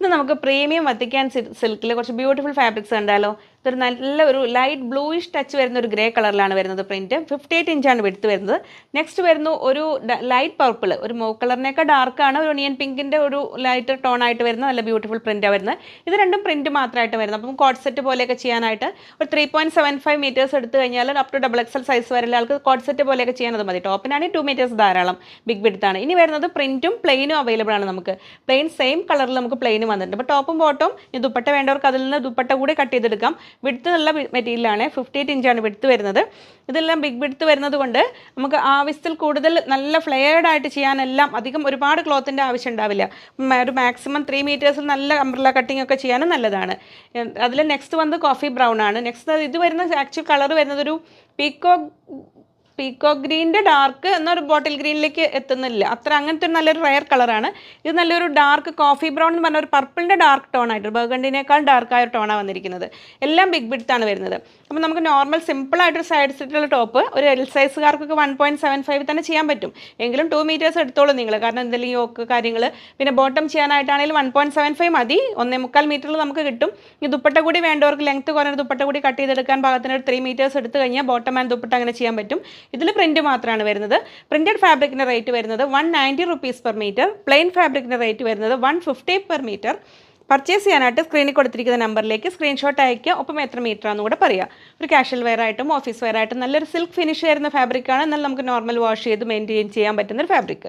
ഇന്ന് നമുക്ക് premium Vatican സിൽക്കിൽ കുറച്ച് ബ്യൂട്ടിഫുൾ ഫാബ്രിക്സ് കണ്ടാലോ? ഇതൊരു നല്ല ഒരു ലൈറ്റ് ബ്ലൂയിഷ് ടച്ച് വരുന്ന ഒരു ഗ്രേ കളറിലാണ് വരുന്നത് പ്രിന്റ് ഫിഫ്റ്റി എയ്റ്റ് ഇഞ്ചാണ് വെടുത്ത് വരുന്നത്. നെക്സ്റ്റ് വരുന്നു ഒരു ലൈറ്റ് പർപ്പിൾ ഒരു മോ കളറിനേക്കാൾ ഡാർക്കാണ് ഒരു ഒണിയൻ പിങ്കിന്റെ ഒരു ലൈറ്റ് ടോൺ ആയിട്ട് വരുന്ന നല്ല ബ്യൂട്ടിഫുൾ പ്രിന്റാണ് വരുന്നത്. ഇത് രണ്ടും പ്രിന്റ് മാത്രമായിട്ട് വരുന്നത്. അപ്പം കോട്ട് സെറ്റ് പോലെയൊക്കെ ചെയ്യാനായിട്ട് ഒരു three point seven five metres എടുത്തു കഴിഞ്ഞാൽ up to double XL size വരെയുള്ള ആൾക്ക് കോട്ട് സെറ്റ് പോലെയൊക്കെ ചെയ്യാനത് മതി. ടോപ്പിനാണെങ്കിൽ ടു മീറ്റേഴ്സ് ധാരാളം. ബിഗ് ബിഡ്ത്താണ് ഇനി വരുന്നത് പ്രിന്റും പ്ലെയിനും അവൈലബിൾ ആണ് നമുക്ക്. പ്ലെയിൻ സെയിം കളറിൽ നമുക്ക് പ്ലെയിനും വന്നിട്ടുണ്ട്. അപ്പോൾ ടോപ്പും ബോട്ടും ദുപ്പട്ട വേണ്ടവർക്ക് അതിൽ നിന്ന് ദുപ്പട്ട കൂടി കട്ട് ചെയ്തെടുക്കാം. വിടുത്ത് നല്ല മെറ്റീരിയലാണ്. ഫിഫ്റ്റി എയ്റ്റ് ഇഞ്ചാണ് വിടുത്ത് വരുന്നത്. ഇതെല്ലാം ബിഗ് വിടുത്ത് വരുന്നത് കൊണ്ട് നമുക്ക് ആവശ്യത്തിൽ കൂടുതൽ നല്ല ഫ്ലെയർഡായിട്ട് ചെയ്യാനെല്ലാം അധികം ഒരുപാട് ക്ലോത്തിന്റെ ആവശ്യം ഉണ്ടാവില്ല. ഒരു മാക്സിമം ത്രീ മീറ്റേഴ്സിൽ നല്ല അംബ്രല കട്ടിംഗ് ഒക്കെ ചെയ്യാനും നല്ലതാണ്. അതിൽ നെക്സ്റ്റ് വന്ന് കോഫി ബ്രൗൺ ആണ്. നെക്സ്റ്റ് ഇത് വരുന്ന ആക്ച്വൽ കളർ വരുന്നത് ഒരു പീക്കോ പീക്കോ ഗ്രീന്റെ ഡാർക്ക് എന്നൊരു ബോട്ടിൽ ഗ്രീനിലേക്ക് എത്തുന്നില്ല. അത്ര അങ്ങനത്തെ ഒരു നല്ലൊരു റയർ കളറാണ് ഇത് നല്ലൊരു ഡാർക്ക് കോഫി ബ്രൗൺ എന്ന് പറഞ്ഞ ഒരു പർപ്പിളിന്റെ ഡാർക്ക് ടോൺ ആയിട്ട് ബർഗണ്ടിനേക്കാൾ ഡാർക്കായ ഒരു ടോണാണ് വന്നിരിക്കുന്നത്. എല്ലാം ബിഗ് ബിഡ്ത്താണ് വരുന്നത്. അപ്പോൾ നമുക്ക് നോർമൽ സിമ്പിളായിട്ടൊരു സൈഡ് സെറ്റുള്ള ടോപ്പ് ഒരു എൽ സൈസുകാർക്കൊക്കെ വൺ പോയിന്റ് സെവൻ ഫൈവ് തന്നെ ചെയ്യാൻ പറ്റും. എങ്കിലും ടു മീറ്റേഴ്സ് എടുത്തോളൂ നിങ്ങൾ. കാരണം എന്തെങ്കിലും യോക്ക് കാര്യങ്ങൾ പിന്നെ ബോട്ടം ചെയ്യാനായിട്ടാണെങ്കിൽ വൺ പോയിന്റ് സെവൻ ഫൈവ് മതി. ഒന്നേ മുക്കാൽ മീറ്ററിൽ നമുക്ക് കിട്ടും. ഈ ദുപ്പട്ട കൂടി വേണ്ടവർക്ക് ലെങ്ത് കുറഞ്ഞ ദുപ്പട്ട കൂടി കട്ട് ചെയ്തെടുക്കാൻ പാകത്തിന് ഒരു ത്രീ മീറ്റേഴ്സ് എടുത്തു കഴിഞ്ഞാൽ ബോട്ടം ആൻഡ് ദുപ്പട്ട അങ്ങനെ ചെയ്യാൻ പറ്റും. ഇതിൽ പ്രിന്റ് മാത്രമാണ് വരുന്നത്. പ്രിന്റഡ് ഫാബ്രിക്കിന്റെ റേറ്റ് വരുന്നത് one ninety rupees per metre plain ഫാബ്രിക്കിന്റെ rate വരുന്നത് one fifty per metre purchase ചെയ്യാനായിട്ട് സ്ക്രീനിൽ കൊടുത്തിരിക്കുന്ന നമ്പറിലേക്ക് സ്ക്രീൻഷോട്ട് അയക്കുക ഒപ്പം എത്ര മീറ്റർ ആണെന്ന് കൂടെ പറയുക ഒരു കാഷ്വൽ വെയർ ആയിട്ടും ഓഫീസ് വെയർ ആയിട്ടും നല്ലൊരു സിൽക്ക് ഫിനിഷ് വരുന്ന ഫാബ്രിക്കാണ് എന്നാൽ നമുക്ക് നോർമൽ വാഷ് ചെയ്ത് മെയിന്റെയിൻ ചെയ്യാൻ പറ്റുന്ന ഒരു ഫാബ്രിക്